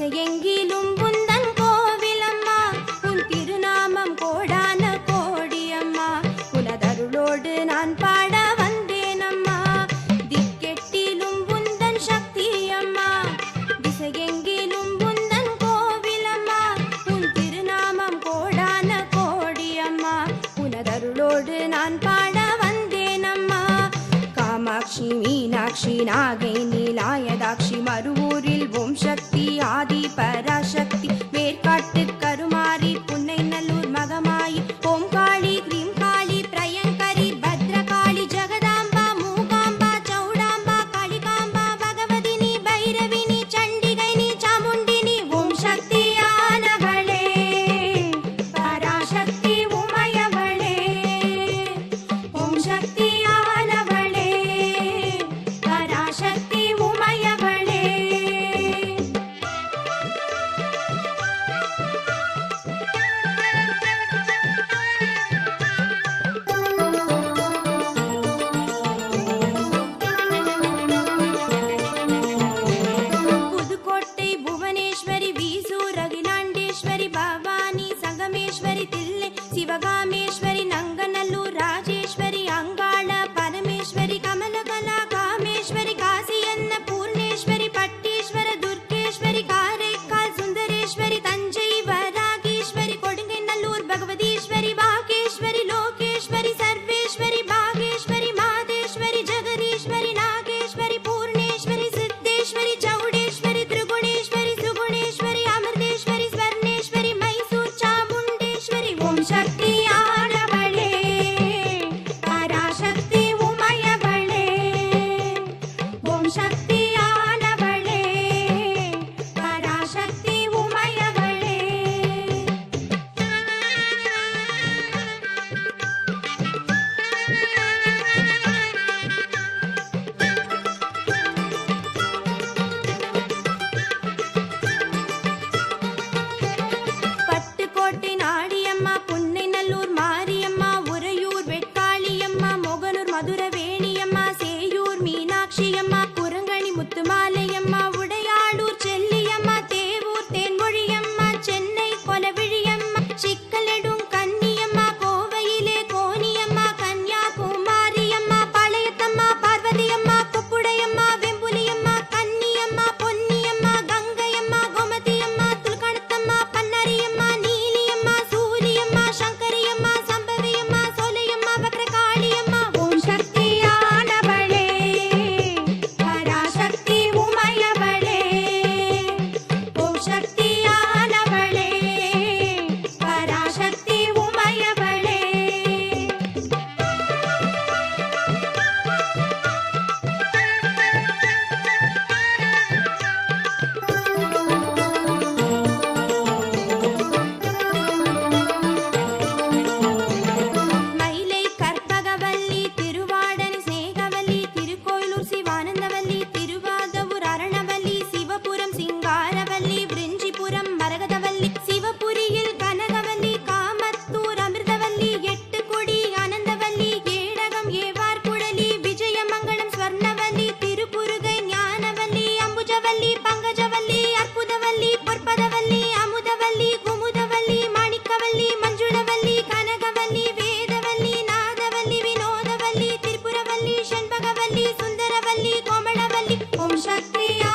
எங்கிலும் புந்தன் கோவிலம்மா உன் திருநாமம் கோடான கோடி அம்மா உனதருளோடு நான் பாட வந்தேன் அம்மா திக்கெட்டிலும் புந்தன் சக்தி அம்மா திசையெங்கிலும் புந்தன் கோவிலம்மா உன் திருநாமம் கோடான கோடி அம்மா நான் பாட வந்தேன் காமாட்சி மீனாட்சி நாகே para já రాజేశ్వరి తిల్లె శివగామేశ్వరి నంగనల్లు రాజేశ్వరి అంగాళ పరమేశ్వరి కమల కళా కామేశ్వరి కాశీయన్న పూర్ణేశ్వరి పట్టేశ్వర దుర్గేశ్వరి కారైకాల్ సుందరేశ్వరి தஞ்சை வராகேஸ்வரி கொடுங்கை நல்லூர் பகவதீஸ்வரி வா மதுர வேணி शक्रिया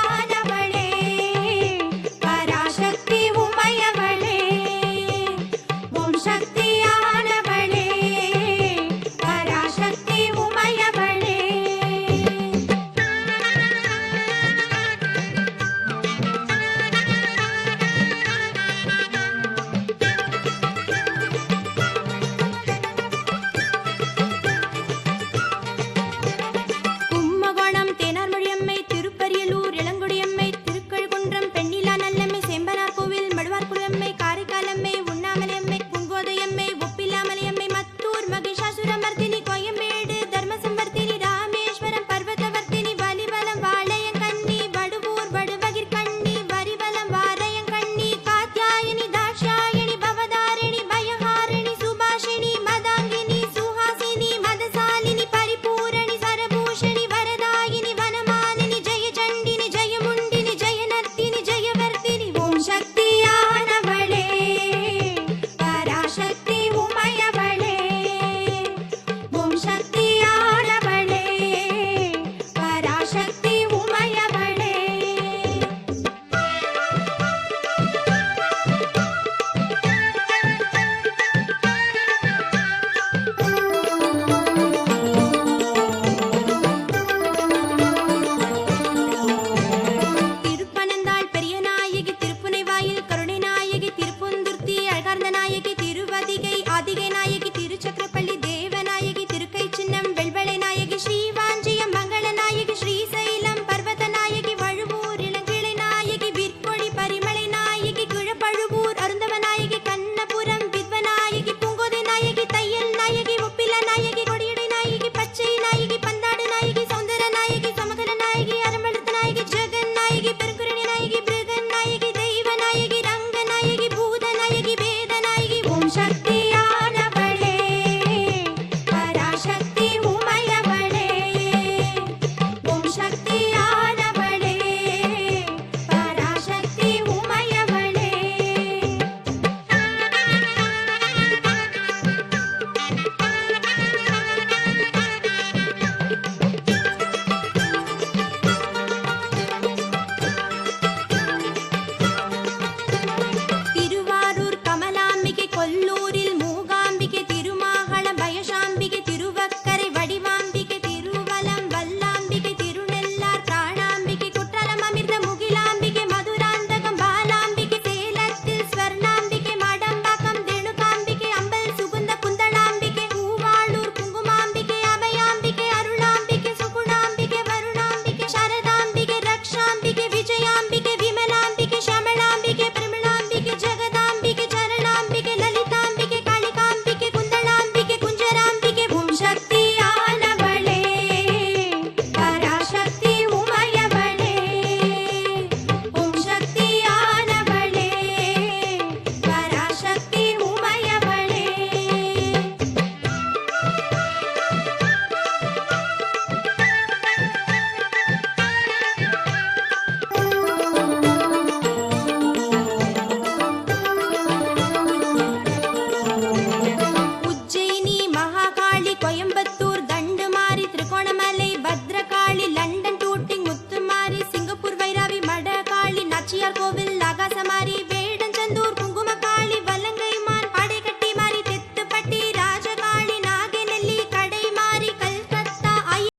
शक्ति